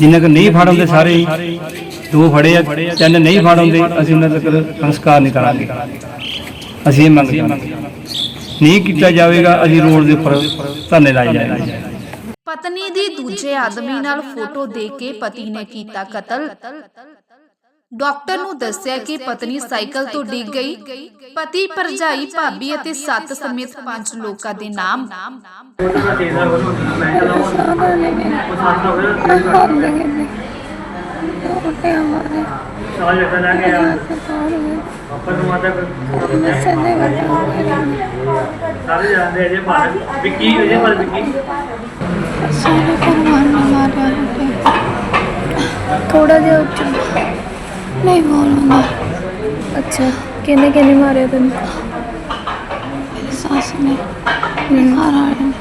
ਜਿੰਨਾ ਕਿ ਨਹੀਂ ਫੜ ਹੁੰਦੇ ਸਾਰੇ ਹੀ, ਦੋ ਫੜੇ ਆ ਤਿੰਨ ਨਹੀਂ ਫੜ ਹੁੰਦੇ ਅਸੀਂ ਉਹਨਾਂ ਤੱਕ ਸੰਸਕਾਰ ਨਹੀਂ ਕਰਾਂਗੇ। ਅਸੀਂ ਇਹ ਮੰਗ ਹਾਂ। ਨਹੀਂ ਕੀਤਾ ਜਾਵੇਗਾ ਅਸੀਂ ਰੋਡ ਦੇ ਉੱਪਰ ਧਰਨੇ ਲਾਏ ਜਾਣਗੇ। ਪਤਨੀ ਦੀ ਦੂਜੇ ਆਦਮੀ ਨਾਲ ਫੋਟੋ ਦੇ ਕੇ ਪਤੀ ਨੇ ਕੀਤਾ ਕਤਲ। ਡਾਕਟਰ ਨੂੰ ਦੱਸਿਆ ਕਿ ਪਤਨੀ ਸਾਈਕਲ ਤੋਂ ਡਿੱਗ ਗਈ। ਪਤੀ ਭਰਜਾਈ ਭਾਬੀ ਅਤੇ ਸੱਤ ਸਮੇਤ ਪੰਜ ਲੋਕਾਂ ਦੇ ਨਾਮ। ਸਾਰਾ ਵਿੱਕੀ ਵਿੱਕੀ ਸਾਰੇ ਮਾਰਿਆ ਥੋੜਾ ਜਿਹਾ ਉੱਚਾ ਨਹੀਂ ਬੋਲੂੰਗਾ ਅੱਛਾ ਕਿਹਨੇ ਕਿਹਨੇ ਮਾਰਿਆ ਤੈਨੂੰ? ਮੇਰੀ ਸੱਸ ਨੇ ਮੇਰੇ ਘਰ ਵਾਲੇ ਨੇ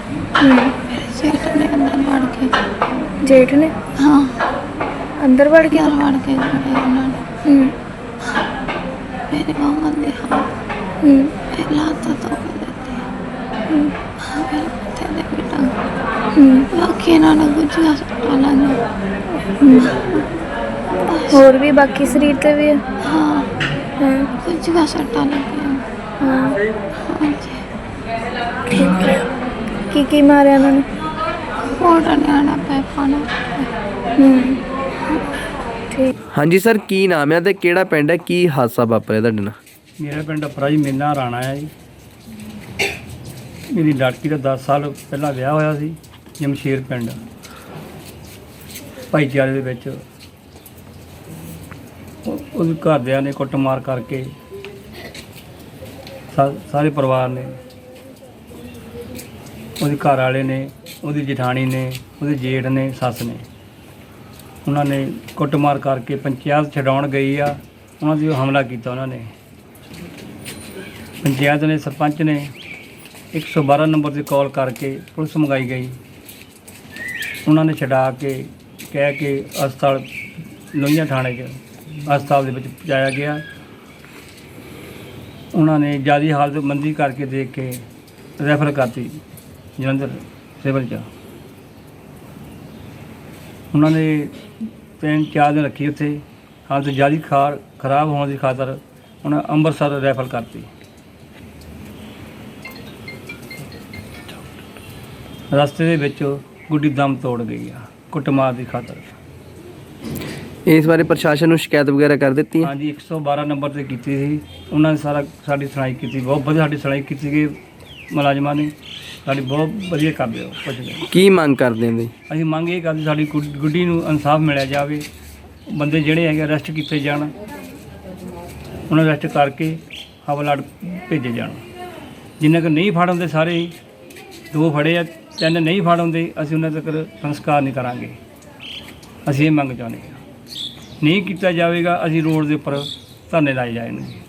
ਹੂੰ, ਮੇਰੇ ਸੇਠ ਨੇ ਅੰਦਰ ਵੜ ਕੇ। ਜੇਠ ਨੇ? ਹਾਂ। ਅੰਦਰ ਵੜ ਗਿਆ ਘਰ ਵੜ ਕੇ ਖੜੇ ਉਹਨਾਂ ਨੇ। ਹੂੰ। ਮੇਰੇ ਬਾਹਾਂ ਦੇ ਹੱਥ ਹੂੰ। ਮੇਰੇ ਲਾਤਾਂ ਤੋਂ ਕੇ ਦਿੱਤੇ। ਹੂੰ। ਹਾਂ ਮੇਰੇ ਮੱਥੇ ਦੇ ਪਿੱਟਾਂ ਹੂੰ। ਬਾਕੀ ਇਹਨਾਂ ਨੇ ਗੁੱਜੀਆਂ ਸੱਟਾਂ ਲਾਈਆਂ ਹੂੰ। ਹੋਰ ਵੀ ਬਾਕੀ ਸਰੀਰ ਤੇ ਵੀ ਹਾਂ। ਕੀ ਕੀ ਮਾਰਿਆ ਉਹਨਾਂ ਨੇ? ਫੋਟਾ ਲੈਣਾ ਪੈ ਪਾਣਾ ਹਾਂਜੀ ਸਰ ਕੀ ਨਾਮ ਹੈ ਤੇ ਕਿਹੜਾ ਪਿੰਡ ਹੈ? ਕੀ ਹਾਦਸਾ ਵਾਪਰਿਆ ਤੁਹਾਡੇ ਨਾਲ? ਮੇਰਾ ਪਿੰਡ ਅਪਰਾ ਜੀ ਮੇਨਾ ਰਾਣਾ ਹੈ ਜੀ। ਮੇਰੀ ਲੜਕੀ ਦਾ 10 ਸਾਲ ਪਹਿਲਾਂ ਵਿਆਹ ਹੋਇਆ ਸੀ ਜਮਸ਼ੇਰ ਪਿੰਡ। ਭਾਈਚਾਰੇ ਦੇ ਵਿੱਚ ਉਹਦੇ ਘਰਦਿਆਂ ਨੇ ਕੁੱਟਮਾਰ ਕਰਕੇ ਸਾ- ਸਾਰੇ ਪਰਿਵਾਰ ਨੇ, ਉਹਦੇ ਘਰ ਵਾਲੇ ਨੇ, ਉਹਦੀ ਜਠਾਣੀ ਨੇ, ਉਹਦੇ ਜੇਠ ਨੇ, ਸੱਸ ਨੇ, ਉਹਨਾਂ ਨੇ ਕੁੱਟਮਾਰ ਕਰਕੇ ਪੰਚਾਇਤ ਛਡਾਉਣ ਗਈ ਆ, ਉਹਨਾਂ ਦੀ ਹਮਲਾ ਕੀਤਾ ਉਹਨਾਂ ਨੇ। ਪੰਚਾਇਤ ਨੇ ਸਰਪੰਚ ਨੇ 112 ਨੰਬਰ ਤੇ ਕਾਲ ਕਰਕੇ ਪੁਲਿਸ ਮੰਗਾਈ ਗਈ। ਉਹਨਾਂ ਨੇ ਛਡਾ ਕੇ, ਕਹਿ ਕੇ ਹਸਪਤਾਲ ਲੋਹੀਆਂ ਥਾਣੇ 'ਚ ਹਸਪਤਾਲ ਦੇ ਵਿੱਚ ਪਹੁੰਚਾਇਆ ਗਿਆ। ਉਹਨਾਂ ਨੇ ਜ਼ਿਆਦਾ ਹਾਲਤ ਮੰਦੀ ਕਰਕੇ ਦੇਖ ਕੇ ਰੈਫਰ ਕਰਤੀ ਜਲੰਧਰ ਸਿਵਲ 'ਚ। ਉਹਨਾਂ ਨੇ ਤਿੰਨ ਚਾਰ ਦਿਨ ਰੱਖੀ ਉੱਥੇ। ਹਾਲਤ ਜ਼ਿਆਦਾ ਖਾਰ, ਖਰਾਬ ਹੋਣ ਦੀ ਖਾਤਰ ਉਹਨਾਂ ਅੰਮ੍ਰਿਤਸਰ ਰੈਫਰ ਕਰਤੀ। ਰਸਤੇ ਦੇ ਵਿੱਚ ਗੁੱਡੀ ਦਮ ਤੋੜ ਗਈ ਆ, ਕੁੱਟਮਾਰ ਦੀ ਖਾਤਰ। ਇਸ ਬਾਰੇ ਪ੍ਰਸ਼ਾਸਨ ਨੂੰ ਸ਼ਿਕਾਇਤ ਵਗੈਰਾ ਕਰ ਦਿੱਤੀ ਹੈ? ਹਾਂਜੀ 112 ਨੰਬਰ ਤੇ ਕੀਤੀ ਸੀ। ਉਹਨਾਂ ਨੇ ਸਾਰਾ ਸਾਡੀ ਸੁਣਾਈ ਕੀਤੀ। ਬਹੁਤ ਵਧੀਆ ਸਾਡੀ ਸੁਣਾਈ ਕੀਤੀ ਗਈ ਮੁਲਾਜ਼ਮਾਂ ਨੇ। ਸਾਡੀ ਬਹੁਤ ਵਧੀਆ ਕਰਦੇ ਹੋ ਪੁੱਛਦੇ ਕੀ ਮੰਗ ਕਰਦੇ ਤੁਸੀਂ? ਅਸੀਂ ਮੰਗ ਇਹ ਕਰਦੇ ਸਾਡੀ ਗੁੱਡ- ਗੁੱਡੀ ਨੂੰ ਇਨਸਾਫ ਮਿਲਿਆ ਜਾਵੇ। ਬੰਦੇ ਜਿਹੜੇ ਹੈਗੇ ਅਰੈਸਟ ਕੀਤੇ ਜਾਣ। ਉਹਨਾਂ ਨੂੰ ਅਰੈਸਟ ਕਰਕੇ ਹਵਾਲਾਟ ਭੇਜੇ ਜਾਣ। ਜਿੰਨਾ ਕਿ ਨਹੀਂ ਫੜ ਹੁੰਦੇ ਸਾਰੇ ਹੀ, ਦੋ ਫੜੇ ਆ ਤਿੰਨ ਨਹੀਂ ਫੜ ਹੁੰਦੇ ਅਸੀਂ ਉਹਨਾਂ ਤੱਕ ਸੰਸਕਾਰ ਨਹੀਂ ਕਰਾਂਗੇ। ਅਸੀਂ ਇਹ ਮੰਗ ਚਾਹੁੰਦੇ ਹਾਂ। ਨਹੀਂ ਕੀਤਾ ਜਾਵੇਗਾ ਅਸੀਂ ਰੋਡ ਦੇ ਉੱਪਰ ਧਰਨੇ ਲਾਏ ਜਾਣਗੇ।